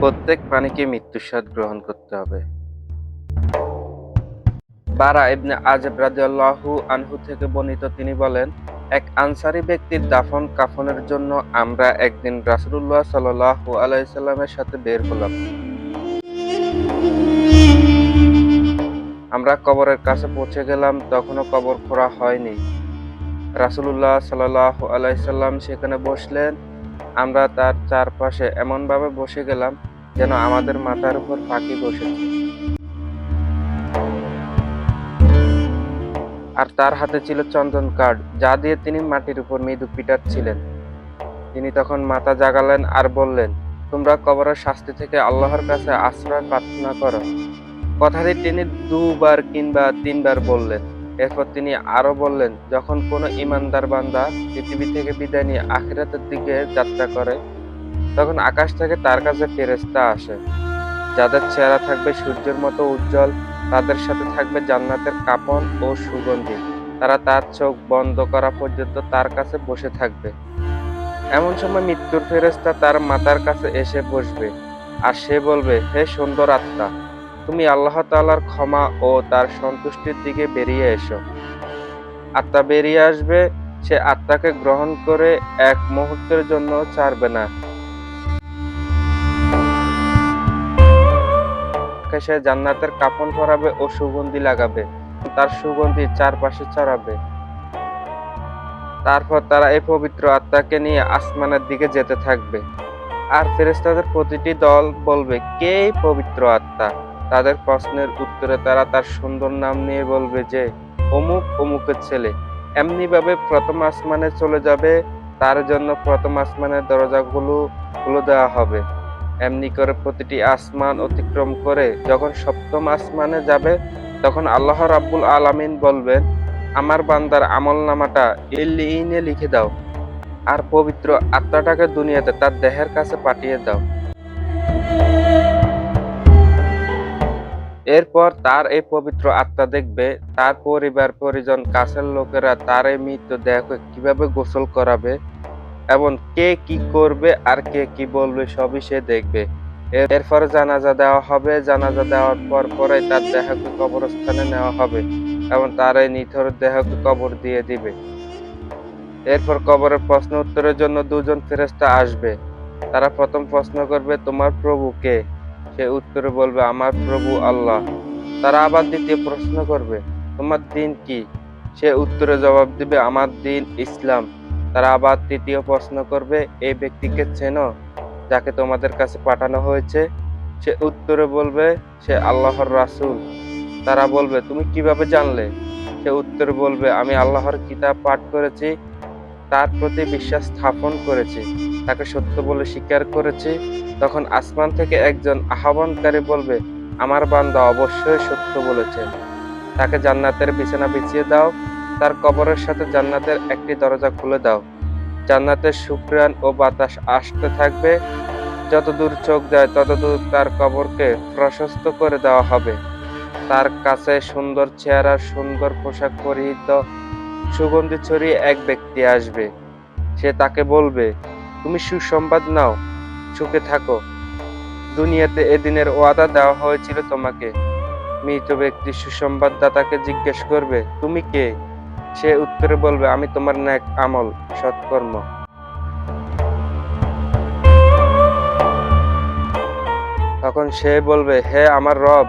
প্রত্যেক প্রাণীকে মৃত্যুর স্বাদ গ্রহণ করতে হবে। বারা ইবনে আজব রাদিয়াল্লাহু আনহু থেকে বর্ণিত তিনি বলেন, এক আনসারি ব্যক্তির দাফন কাফনের জন্য আমরা একদিন রাসূলুল্লাহ সাল্লাল্লাহু আলাইহি সাল্লামের সাথে বের হলাম। আমরা কবরের কাছে পৌঁছে গেলাম, তখনও কবর খোঁড়া হয়নি। রাসূলুল্লাহ সাল্লাল্লাহু আলাইসাল্লাম সেখানে বসলেন আমরা তার চারপাশে এমনভাবে বসে গেলাম যেন আমাদের মাথার উপর পাখি বসেছে আর তার হাতে ছিল চন্দন কাঠ, যা দিয়ে তিনি মাটির উপর মৃদু পিটাচ্ছিলেন। তিনি তখন মাথা জাগালেন আর বললেন, তোমরা কবরের শাস্তি থেকে আল্লাহর কাছে আশ্রয় প্রার্থনা করো। কথাটি তিনি দুবার কিংবা তিনবার বললেন। এরপর তিনি আরও বললেন, যখন কোনো ইমানদার বান্দা পৃথিবী থেকে বিদায় নিয়ে আখিরাতের দিকে যাত্রা করে, তখন আকাশ থেকে তার কাছে ফেরেস্তা আসে। যাদের চেহারা থাকবে সূর্যের মতো উজ্জ্বল, তাদের সাথে থাকবে জান্নাতের কাপন ও সুগন্ধি। তারা তার চোখ বন্ধ করা পর্যন্ত তার কাছে বসে থাকবে। এমন সময় মৃত্যুর ফেরেস্তা তার মাতার কাছে এসে বসবে। আর সে বলবে, হে সুন্দর আত্মা তুমি আল্লাহ তাআলার ক্ষমা ও তার সন্তুষ্টির দিকে বেরিয়ে এসো। আত্মা বেরিয়ে আসবে, সে আত্মাকে গ্রহণ করে এক মুহূর্তের জন্য ছাড়বে না। সে জান্নাতের কাপন পরাবে ও সুগন্ধি লাগাবে, তার সুগন্ধি চারপাশে ছড়াবে। তারপর তারা এই পবিত্র আত্মাকে নিয়ে আসমানের দিকে যেতে থাকবে। আর ফেরেস্তাদের প্রতিটি দল বলবে, কে পবিত্র আত্মা? তাদের প্রশ্নের উত্তরে তারা তার সুন্দর নাম নিয়ে বলবে যে, অমুক অমুকের ছেলে। এমনিভাবে প্রথম আসমানে চলে যাবে, তার জন্য প্রথম আসমানের দরজাগুলো খুলে দেওয়া হবে। এমনি করে প্রতিটি আসমান অতিক্রম করে যখন সপ্তম আসমানে যাবে, তখন আল্লাহ রাব্বুল আলামিন বলবেন, আমার বান্দার আমল নামাটা ইল্লিইনে লিখে দাও। আর পবিত্র আত্মাটাকে দুনিয়াতে তার দেহের কাছে পাঠিয়ে দাও। এরপর তার এই পবিত্র আত্মা দেখবে, তার পরিবার, পরিজন, কাছের লোকেরা তার এই মৃতদেহকে কীভাবে গোসল করাবে, এবং কে কি করবে আর কে কি বলবে, সবই সে দেখবে। এরপর জানাজা দেওয়া হবে। জানাজা দেওয়ার পর পরে তার দেহকে কবরস্থানে নেওয়া হবে এবং তার এই নিথর দেহকে কবর দিয়ে দিবে। এরপর কবরের প্রশ্ন উত্তরের জন্য দুজন ফেরেস্তা আসবে। তারা প্রথম প্রশ্ন করবে, তোমার প্রভু কে? সে উত্তরে বলবে, আমার প্রভু আল্লাহ। তারা আবার দ্বিতীয় প্রশ্ন করবে, তোমার দিন কি? সে উত্তরে জবাব দিবে, আমার দিন ইসলাম। তারা আবার তৃতীয় প্রশ্ন করবে, এই ব্যক্তিকে চেনো যাকে তোমাদের কাছে পাঠানো হয়েছে? সে উত্তরে বলবে, সে আল্লাহর রাসুল। তারা বলবে, তুমি কীভাবে জানলে? সে উত্তরে বলবে, আমি আল্লাহর কিতাব পাঠ করেছি তার প্রতি বিশ্বাস স্থাপন করেছি। তাকে সত্য বলে স্বীকার করেছি। তখন আসমান থেকে একজন আহ্বানকারী বলবে, আমার বান্দা অবশ্যই সত্য বলেছে। তাকে জান্নাতের বিছানা বিছিয়ে দাও। তার কবরের সাথে জান্নাতের একটি দরজা খুলে দাও। জান্নাতের শুক্রান ও বাতাস আসতে থাকবে। যতদূর চোখ যায়, ততদূর তার কবরকে প্রশস্ত করে দেওয়া হবে। তার কাছে সুন্দর চেহারা সুন্দর পোশাক পরিহিত সুগন্ধি ছড়িয়ে এক ব্যক্তি আসবে। সে তাকে বলবে, তুমি সুসংবাদ নাও, সুখে থাকো। দুনিয়াতে এদিনের ওয়াদা দেওয়া হয়েছিল তোমাকে। মৃত ব্যক্তি সুসংবাদদাতাকে জিজ্ঞেস করবে, তুমি কে? সে উত্তরে বলবে, আমি তোমার ন্যাক আমল, সৎকর্ম। তখন সে বলবে, হে আমার রব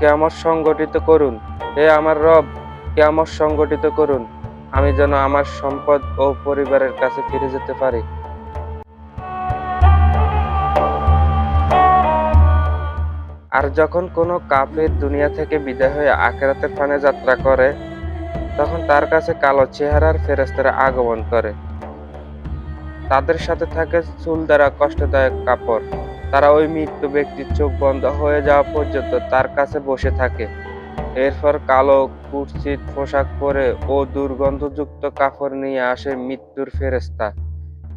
কেমন সংগঠিত করুন? হে আমার রব কেমন সংগঠিত করুন। আমি যেন আমার সম্পদ ও পরিবারের কাছে ফিরে যেতে পারি। আর যখন কোনো কাফের দুনিয়া থেকে বিদায় হয়ে আখেরাতের ফানে যাত্রা করে, তখন তার কাছে কালো চেহারার ফেরেস্তারা আগমন করে। তাদের সাথে থাকে চুল দ্বারা কষ্টদায়ক কাপড়। তারা ওই মৃত্যু ব্যক্তির চোখ বন্ধ হয়ে যাওয়া পর্যন্ত তার কাছে বসে থাকে। এরপর কালো কুৎসিত পোশাক পরে ও দুর্গন্ধযুক্ত কাপড় নিয়ে আসে মৃত্যুর ফেরেস্তা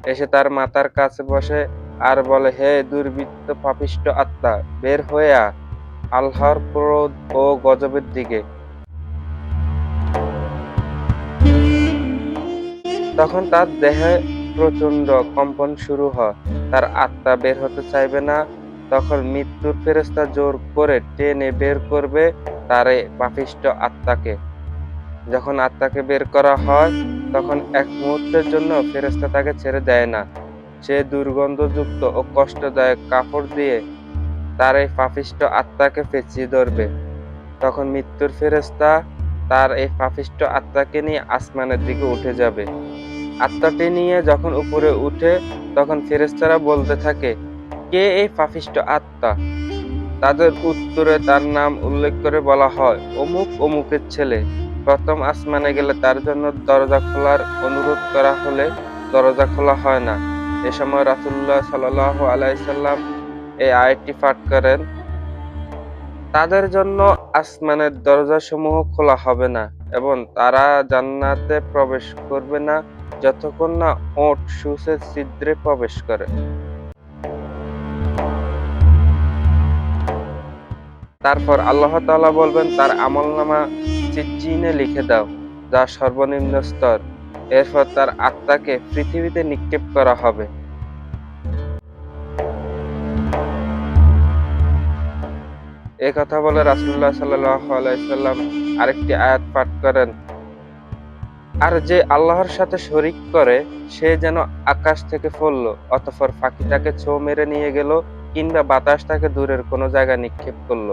এসে তার মাথার কাছে বসে আর বলে, হে দুর্বৃত্ত পাপিষ্ট আত্মা, বের হয়ে আ আল্লাহর ক্রোধ ও গজবের দিকে। তখন তার দেহে প্রচণ্ড কম্পন শুরু হয়। তার আত্মা বের হতে চাইবে না। তখন মৃত্যুর ফেরেস্তা জোর করে টেনে বের করবে তার পাপিষ্ট আত্মাকে। যখন আত্মাকে বের করা হয়, তখন এক মুহূর্তের জন্য ফেরেস্তা তাকে ছেড়ে দেয় না। সে দুর্গন্ধযুক্ত ও কষ্টদায়ক কাপড় দিয়ে তার এই পাপিষ্ট আত্মাকে পেঁচিয়ে ধরবে। তখন মৃত্যুর ফেরেস্তা তার এই পাপিষ্ট আত্মাকে নিয়ে আসমানের দিকে উঠে যাবে। আত্মাটি নিয়ে যখন উপরে উঠে, তখন ফেরেস্তারা বলতে থাকে, কে এই পাপিষ্ট আত্মা? তাদের উত্তরে তার নাম উল্লেখ করে বলা হয়, অমুক অমুকের ছেলে। প্রথম আসমানে গেলে তার জন্য দরজা খোলার অনুরোধ করা হলে দরজা খোলা হয় না। এ সময় রাসুল্লাহ সাল্লাহ আলাইসাল্লাম এই আয়টি পাঠ করেন, তাদের জন্য আসমানের দরজাসমূহ খোলা হবে না এবং তারা জান্নাতে প্রবেশ করবে না যতক্ষণ না ওট সুসের ছিদ্রে প্রবেশ করে। তারপর আল্লাহ তালা বলবেন, তার আমলনামা চিজ্জিনে লিখে দাও, যা সর্বনিম্ন স্তর। এরপর তার আত্মাকে পৃথিবীতে নিক্ষেপ করা হবে। এ কথা বলে রাসুল্লাহ সাল্লাম আরেকটি আয়াত পাঠ করেন। আর যে আল্লাহর সাথে শরিক করে, সে যেন আকাশ থেকে অতঃপর পাখি তাকে ছো মেরে নিয়ে গেল কিংবা বাতাস তাকে দূরের কোনো জায়গায় নিক্ষেপ করল।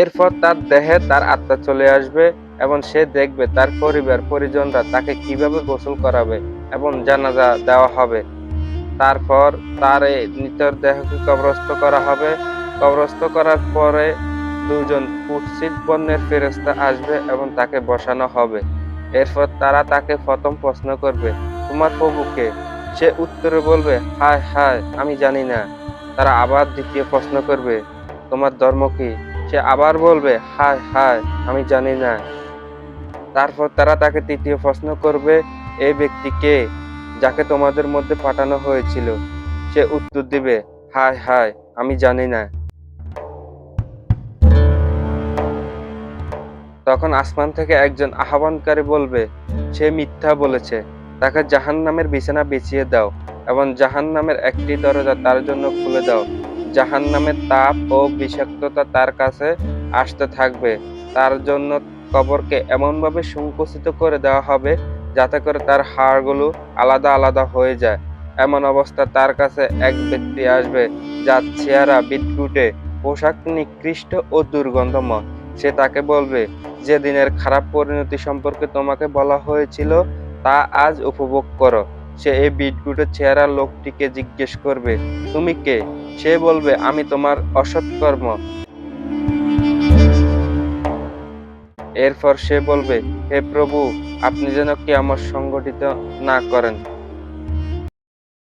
এরপর তার দেহে তার আত্মা চলে আসবে এবং সে দেখবে তার পরিবার, পরিজনরা তাকে কীভাবে গোসল করাবে এবং জানাজা দেওয়া হবে। তারপর তার এই নিতর দেহকে কবরস্থ করা হবে। কবরস্থ করার পরে দুজন কুৎসিত বর্ণের ফেরেস্তা আসবে এবং তাকে বসানো হবে। এরপর তারা তাকে প্রথম প্রশ্ন করবে তোমার প্রভুকে। সে উত্তরে বলবে, হায় হায়, আমি জানি না। তারা আবার দ্বিতীয় প্রশ্ন করবে, তোমার ধর্ম কি? সে আবার বলবে, হায় হায়, আমি জানি না। তারপর তারা তাকে তৃতীয় প্রশ্ন করবে এই ব্যক্তি কে? যাকে তোমাদের মধ্যে পাঠানো হয়েছিল। সে উত্তর দিবে, হায় হায়, আমি জানি না। তখন আসমান থেকে একজন আহ্বানকারী বলবে, সে মিথ্যা বলেছে। তাকে জাহান নামের বিছানা বিছিয়ে দাও এবং জাহান নামের একটি দরজা তার জন্য খুলে দাও। জাহান নামের তাপ ও বিষাক্ততা তার কাছে আসতে থাকবে। তার জন্য কবরকে এমনভাবে সংকুচিত করে দেওয়া হবে যাতে করে তার হাড়গুলো আলাদা আলাদা হয়ে যায়। এমন অবস্থা তার কাছে এক ব্যক্তি আসবে যার চেহারা বিদ্যুটে পোশাক নিকৃষ্ট ও দুর্গন্ধময়। সে তাকে বলবে যে দিনের খারাপ পরিণতি সম্পর্কে তোমাকে বলা হয়েছিল তা আজ উপভোগ করো। সে এই বিটগুটের চেহারা লোকটিকে জিজ্ঞেস করবে, তুমি কে? সে বলবে, আমি তোমার অসৎকর্ম এরপর সে বলবে, হে প্রভু, আপনি যেন কেয়ামত সংগঠিত না করেন।